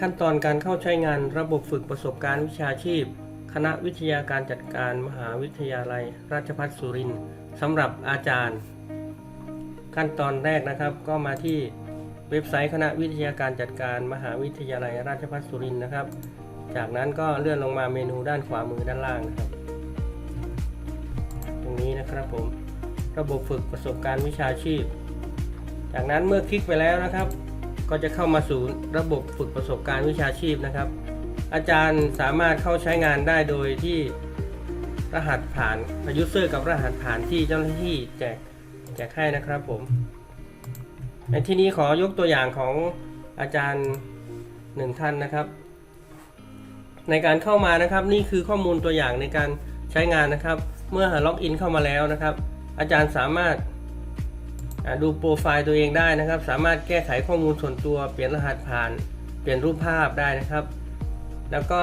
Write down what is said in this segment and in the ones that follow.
ขั้นตอนการเข้าใช้งานระบบฝึกประสบการณ์วิชาชีพ คณะวิทยาการจัดการมหาวิทยาลัย ราชภัฏสุรินทร์สำหรับอาจารย์ ขั้นตอนแรกนะครับก็มาที่เว็บไซต์คณะวิทยาการจัดการมหาวิทยาลัย ราชภัฏสุรินทร์นะครับ จากนั้นก็เลื่อนลงมาเมนูด้านขวามือด้านล่างนะครับ ตรงนี้นะครับผมระบบฝึกประสบการณ์วิชาชีพ จากนั้นเมื่อคลิกไปแล้วนะครับ ก็จะเข้ามาสู่ระบบฝึกประสบการณ์วิชาชีพนะครับ อาจารย์สามารถเข้าใช้งานได้โดยที่รหัสผ่านยูเซอร์กับรหัสผ่านที่เจ้าหน้าที่แจกแจกให้นะครับผม ในที่นี้ขอยกตัวอย่างของอาจารย์หนึ่งท่านนะครับ ในการเข้ามานะครับนี่คือข้อมูลตัวอย่างในการใช้งานนะครับ เมื่อล็อกอินเข้ามาแล้วนะครับ อาจารย์สามารถ ดูโปรไฟล์ตัวเองได้นะครับ สามารถแก้ไขข้อมูลส่วนตัว เปลี่ยนรหัสผ่าน เปลี่ยนรูปภาพได้นะครับ แล้วก็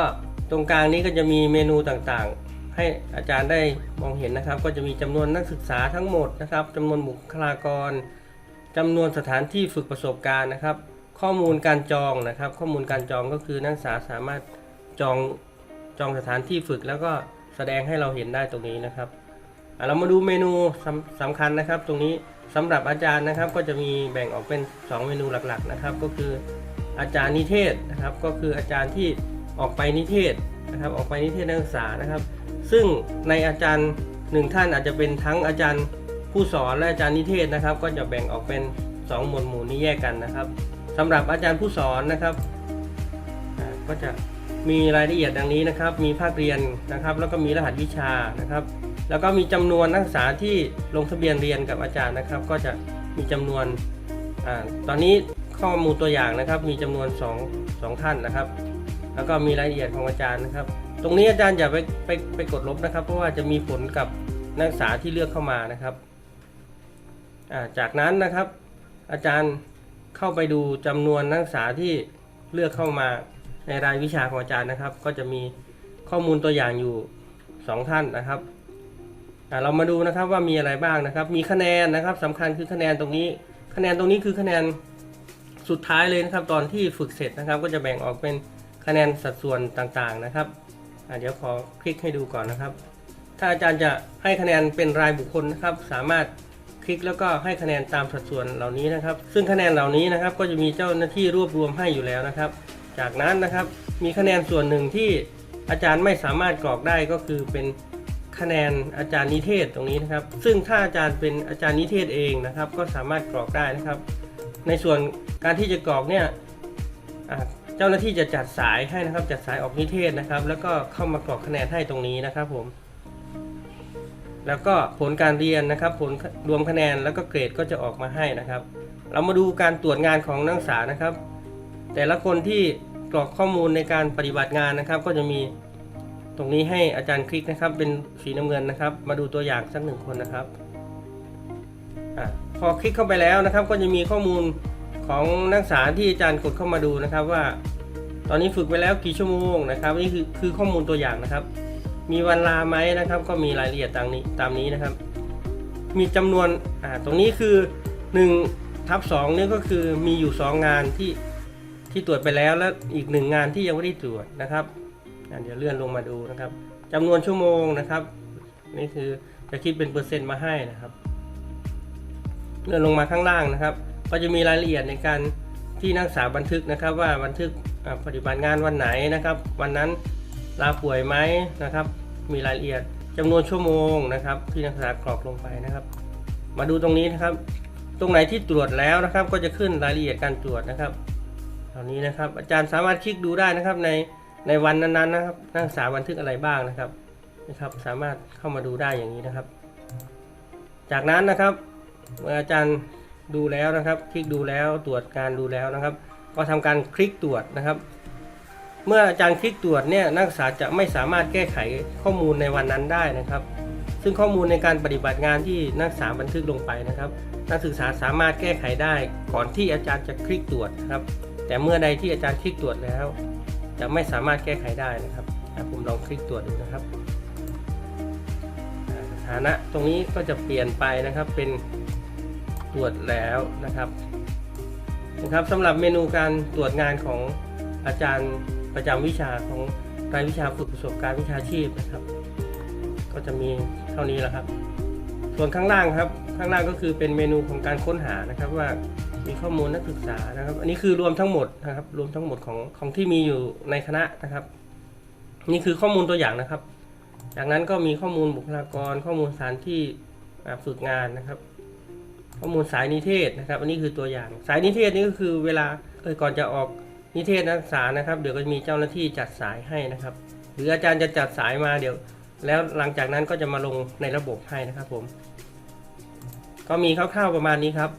ตรงกลางนี้ก็จะมีเมนูต่างๆ ให้อาจารย์ได้มองเห็นนะครับ ก็จะมีจำนวนนักศึกษาทั้งหมดนะครับจำนวนบุคลากรจำนวนสถานที่ฝึกประสบการณ์นะครับ ข้อมูลการจองนะครับ ข้อมูลการจองก็คือนักศึกษาสามารถจองจองสถานที่ฝึกแล้วก็แสดงให้เราเห็นได้ตรงนี้นะครับเรามาดูเมนูสำสำคัญนะครับตรงนี้ สำหรับอาจารย์นะครับก็จะมีแบ่งออกเป็น 2 เมนูหลักๆนะครับ ก็คืออาจารย์นิเทศนะครับ ก็คืออาจารย์ที่ออกไปนิเทศนะครับ ออกไปนิเทศนักศึกษานะครับ ซึ่งในอาจารย์หนึ่งท่านอาจจะเป็นทั้งอาจารย์ผู้สอนและอาจารย์นิเทศนะครับ ก็จะแบ่งออกเป็น 2 หมวดหมู่นี้แยกกันนะครับสำหรับอาจารย์ผู้สอนนะครับก็จะมีรายละเอียดดังนี้นะครับ มีภาคเรียนนะครับ แล้วก็มีรหัสวิชานะครับ แล้วก็มีจำนวนนักศึกษาที่ลงทะเบียนเรียนกับอาจารย์นะครับ ก็จะมีจำนวนอตอนนี้ข้อมูลตัวอย่างนะครับ มีจำนวน2 2ท่านนะครับ แล้วก็มีรายละเอียดของอาจารย์นะครับ ตรงนี้อาจารย์อย่าไปไปไปกดลบนะครับ เพราะว่าจะมีผลกับนักศึกษาที่เลือกเข้ามานะครับาจากนั้นนะครับ อาจารย์เข้าไปดูจำนวนนักศึกษาที่เลือกเข้ามาในรายวิชาของอาจารย์นะครับ ก็จะมีข้อมูลตัวอย่างอยู่ 2 ท่านนะครับ เรามาดูนะครับว่ามีอะไรบ้างนะครับ มีคะแนนนะครับสำคัญคือคะแนนตรงนี้ คะแนนตรงนี้คือคะแนนสุดท้ายเลยนะครับตอนที่ฝึกเสร็จนะครับ ก็จะแบ่งออกเป็นคะแนนสัดส่วนต่างๆนะครับเดี๋ยวขอคลิกให้ดูก่อนนะครับ ถ้าอาจารย์จะให้คะแนนเป็นรายบุคคลนะครับ สามารถคลิกแล้วก็ให้คะแนนตามสัดส่วนเหล่านี้นะครับ ซึ่งคะแนนเหล่านี้นะครับ ก็จะมีเจ้าหน้าที่รวบรวมให้อยู่แล้วนะครับ จากนั้นนะครับมีคะแนนส่วนหนึ่งที่อาจารย์ไม่สามารถกรอกได้ก็คือเป็น คะแนนอาจารย์นิเทศตรงนี้นะครับ ซึ่งถ้าอาจารย์เป็นอาจารย์นิเทศเองนะครับ ก็สามารถกรอกได้นะครับ ในส่วนการที่จะกรอกเนี่ยเจ้าหน้าที่จะจัดสายให้นะครับ จัดสายออกนิเทศนะครับ แล้วก็เข้ามากรอกคะแนนให้ตรงนี้นะครับผม แล้วก็ผลการเรียนนะครับ ผลรวมคะแนนแล้วก็เกรดก็จะออกมาให้นะครับ เรามาดูการตรวจงานของนักศึกษานะครับ แต่ละคนที่กรอกข้อมูลในการปฏิบัติงานนะครับ ก็จะมี ตรงนี้ให้อาจารย์คลิกนะครับ เป็นสีน้ำเงินนะครับ มาดูตัวอย่างสักหนึ่งคนนะครับอพอคลิกเข้าไปแล้วนะครับ ก็จะมีข้อมูลของนักศึกษาที่อาจารย์กดเข้ามาดูนะครับว่า ตอนนี้ฝึกไปแล้วกี่ชั่วโมงนะครับนี่คือคือข้อมูลตัวอย่างนะครับ มีวันลาไหมนะครับ ก็มีรายละเอียดตามนี้ตามนี้นะครับ มีจำนวนอ่าตรงนี้คือ1ทับ2นี่ก็คือมีอยู่ 2 งานที่ที่ตรวจไปแล้วแล้วอีกหนึ่งงานที่ยังไม่ได้ตรวจนะครับ เดี๋ยวเลื่อนลงมาดูนะครับจำนวนชั่วโมงนะครับ นี่คือจะคิดเป็นเปอร์เซ็นต์มาให้นะครับ เลื่อนลงมาข้างล่างนะครับ ก็จะมีรายละเอียดในการที่นักศึกษาบันทึกนะครับ ว่าบันทึกปฏิบัติงานวันไหนนะครับ วันนั้นลาป่วยไหมนะครับ มีรายละเอียดจำนวนชั่วโมงนะครับ ที่นักศึกษากรอกลงไปนะครับ มาดูตรงนี้นะครับ ตรงไหนที่ตรวจแล้วนะครับ ก็จะขึ้นรายละเอียดการตรวจนะครับเหล่านี้นะครับ อาจารย์สามารถคลิกดูได้นะครับใน ในวันนั้นๆนะครับนักศึกษาบันทึกอะไรบ้างนะครับนะครับ สามารถเข้ามาดูได้อย่างนี้นะครับ จากนั้นนะครับเมื่ออาจารย์ดูแล้วนะครับ คลิกดูแล้วตรวจการดูแล้วนะครับ ก็ทำการคลิกตรวจนะครับ เมื่ออาจารย์คลิกตรวจเนี่ยนักศึกษาจะไม่สามารถแก้ไขข้อมูลในวันนั้นได้นะครับ ซึ่งข้อมูลในการปฏิบัติงานที่นักศึกษาบันทึกลงไปนะครับ นักศึกษาสามารถแก้ไขได้ก่อนที่อาจารย์จะคลิกตรวจนะครับ แต่เมื่อใดที่อาจารย์คลิกตรวจแล้ว จะไม่สามารถแก้ไขได้นะครับอ่ผมลองคลิกตรวจดูนะครับอ่าสถานะตรงนี้ก็จะเปลี่ยนไปนะครับเป็นตรวจแล้วนะครับนะครับสำหรับเมนูการตรวจงานของอาจารย์ประจำวิชาของรายวิชาฝึกประสบการณ์วิชาชีพนะครับ ก็จะมีเท่านี้แหละครับ ส่วนข้างล่างครับ ข้างล่างก็คือเป็นเมนูของการค้นหานะครับว่า มีข้อมูลนักศึกษานะครับ อันนี้คือรวมทั้งหมดนะครับ รวมทั้งหมดของของที่มีอยู่ในคณะนะครับ นี่คือข้อมูลตัวอย่างนะครับ จากนั้นก็มีข้อมูลบุคลากร ข้อมูลสถานที่ฝึกงานนะครับ ข้อมูลสายนิเทศนะครับ อันนี้คือตัวอย่าง สายนิเทศนี่ก็คือเวลาเออก่อนจะออกนิเทศนักศึกษานะครับ เดี๋ยวก็จะมีเจ้าหน้าที่จัดสายให้นะครับ หรืออาจารย์จะจัดสายมาเดี๋ยว แล้วหลังจากนั้นก็จะมาลงในระบบให้นะครับผม ก็มีคร่าวๆประมาณนี้ครับ